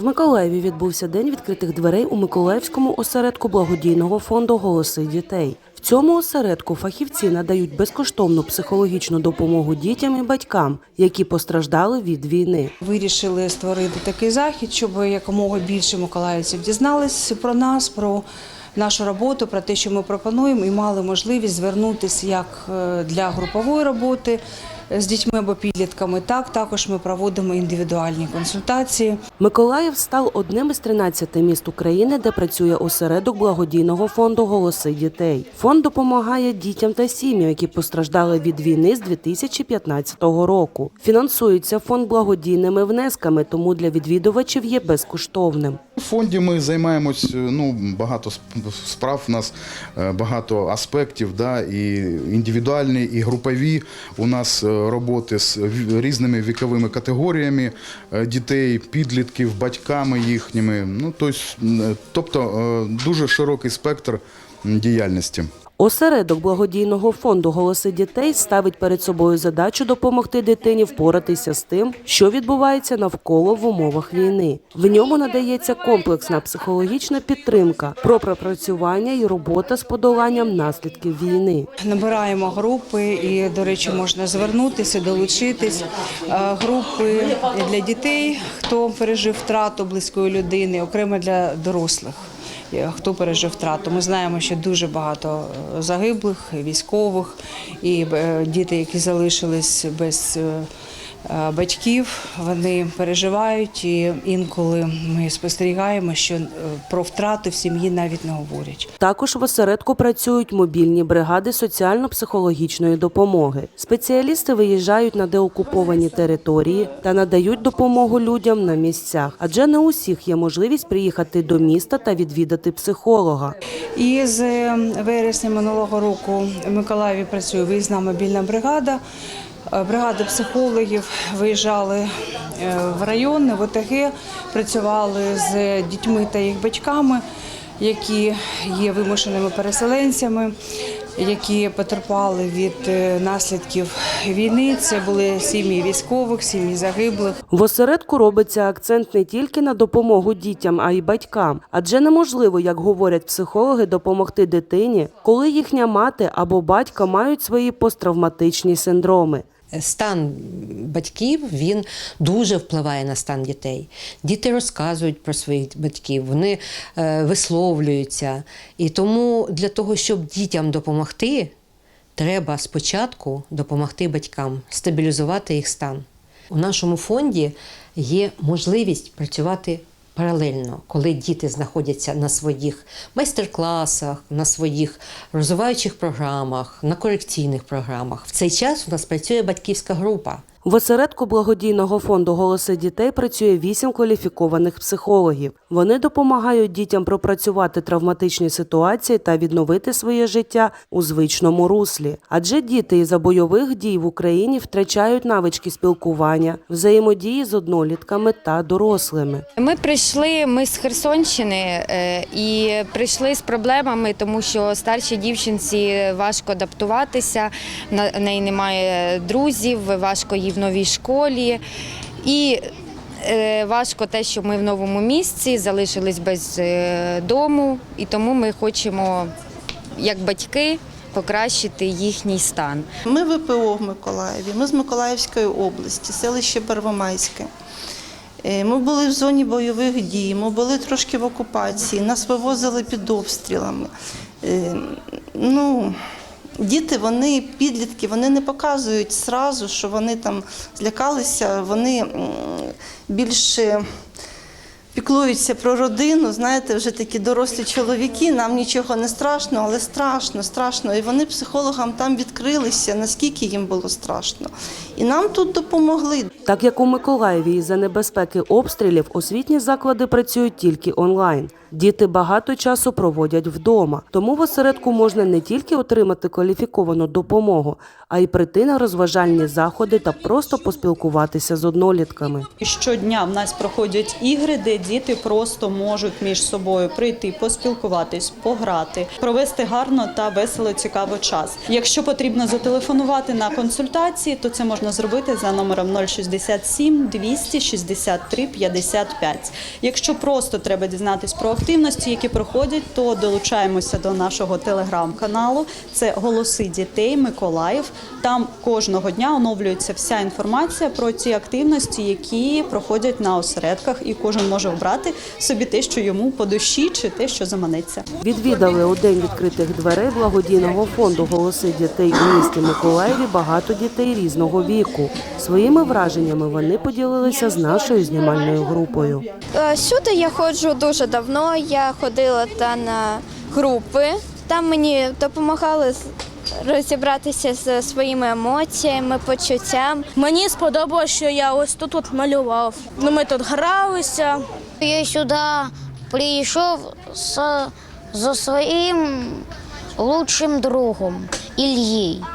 В Миколаєві відбувся день відкритих дверей у Миколаївському осередку благодійного фонду Голоси дітей. В цьому осередку фахівці надають безкоштовну психологічну допомогу дітям і батькам, які постраждали від війни. Вирішили створити такий захід, щоб якомога більше миколаївців дізнались про нас, про нашу роботу, про те, що ми пропонуємо, і мали можливість звернутися як е, для групової роботи з дітьми або підлітками, так також ми проводимо індивідуальні консультації. Миколаїв став одним із 13 міст України, де працює осередок благодійного фонду Голоси дітей. Фонд допомагає дітям та сім'ям, які постраждали від війни з 2015 року. Фінансується фонд благодійними внесками, тому для відвідувачів є безкоштовним. В фонді ми займаємось ну багато справ. У нас е, багато аспектів, да, і індивідуальні, і групові. У нас е, роботи з різними віковими категоріями е, дітей, підлітків, батьками їхніми. Ну тобто, тобто е, дуже широкий спектр діяльності. Осередок благодійного фонду Голоси дітей ставить перед собою задачу допомогти дитині впоратися з тим, що відбувається навколо в умовах війни. В ньому надається комплексна психологічна підтримка про пропрацювання і робота з подоланням наслідків війни. Набираємо групи і, до речі, можна звернутися, долучитись. Е, Групи для дітей, хто пережив втрату близької людини, окремо для дорослих. Е, Хто пережив втрату? Ми знаємо, що дуже багато е, загиблих, військових і е, діти, які залишились без батьків, вони переживають, і інколи ми спостерігаємо, що е, про втрату в сім'ї навіть не говорять. Також в осередку працюють мобільні бригади соціально-психологічної допомоги. Спеціалісти виїжджають на деокуповані території та надають допомогу людям на місцях, адже не у всіх є можливість приїхати до міста та відвідати психолога. І з е, вересня минулого року в Миколаєві працює виїзна мобільна бригада. Бригади Бригада психологів виїжджали е, в райони, в ОТГ, працювали з дітьми та їх батьками, які є вимушеними переселенцями, які потерпали від е, наслідків війни. Це були сім'ї військових, сім'ї загиблих. В осередку робиться акцент не тільки на допомогу дітям, а й батькам, адже неможливо, як говорять психологи, допомогти дитині, коли їхня мати або батько мають свої посттравматичні синдроми. Стан батьків він дуже впливає на стан дітей. Діти розказують про своїх батьків, вони е, висловлюються. І тому для того, щоб дітям допомогти, треба спочатку допомогти батькам, стабілізувати їх стан. У нашому фонді є можливість працювати паралельно, коли діти знаходяться на своїх майстер-класах, на своїх розвиваючих програмах, на корекційних програмах. В цей час у нас працює батьківська група. В осередку благодійного фонду Голоси дітей працює вісім кваліфікованих психологів. Вони допомагають дітям пропрацювати травматичні ситуації та відновити своє життя у звичному руслі. Адже діти із-за бойових дій в Україні втрачають навички спілкування, взаємодії з однолітками та дорослими. Ми прийшли, ми з Херсонщини е, і прийшли з проблемами, тому що старшій дівчинці важко адаптуватися, на неї немає друзів, важко їй в новій школі. І е, важко те, що ми в новому місці, залишились без е, дому, і тому ми хочемо, як батьки, покращити їхній стан. Ми ВПО в Миколаєві, ми з Миколаївської області, селище Первомайське. Е, Ми були в зоні бойових дій, ми були трошки в окупації, нас вивозили під обстрілами. Ну, діти, вони, підлітки, вони не показують зразу, що вони там злякалися, вони більше піклуються про родину. Знаєте, вже такі дорослі чоловіки, нам нічого не страшно, але страшно, страшно. І вони психологам там відкрилися, наскільки їм було страшно. І нам тут допомогли. Так як у Миколаєві із-за небезпеки обстрілів освітні заклади працюють тільки онлайн. Діти багато часу проводять вдома, тому в осередку можна не тільки отримати кваліфіковану допомогу, а й прийти на розважальні заходи та просто поспілкуватися з однолітками. Щодня в нас проходять ігри, де діти просто можуть між собою прийти, поспілкуватись, пограти, провести гарно та весело цікаво час. Якщо потрібно зателефонувати на консультації, то це можна можна зробити за номером 067 263 55. Якщо просто треба дізнатись про активності, які проходять, то долучаємося до нашого телеграм-каналу. Це Голоси дітей Миколаїв. Там кожного дня оновлюється вся інформація про ті активності, які проходять на осередках, і кожен може обрати собі те, що йому по душі, чи те, що заманеться. Відвідали у день відкритих дверей благодійного фонду Голоси дітей у місті Миколаєві багато дітей різного віку. Своїми враженнями вони поділилися з нашою знімальною групою. Е, Сюди я ходжу дуже давно. Я ходила та на групи. Там мені допомагали розібратися зі своїми емоціями, почуттям. Мені сподобалося, що я ось тут от малював. Ну, ми тут гралися. Я сюди прийшов з, зі своїм лучшим другом Ільєю.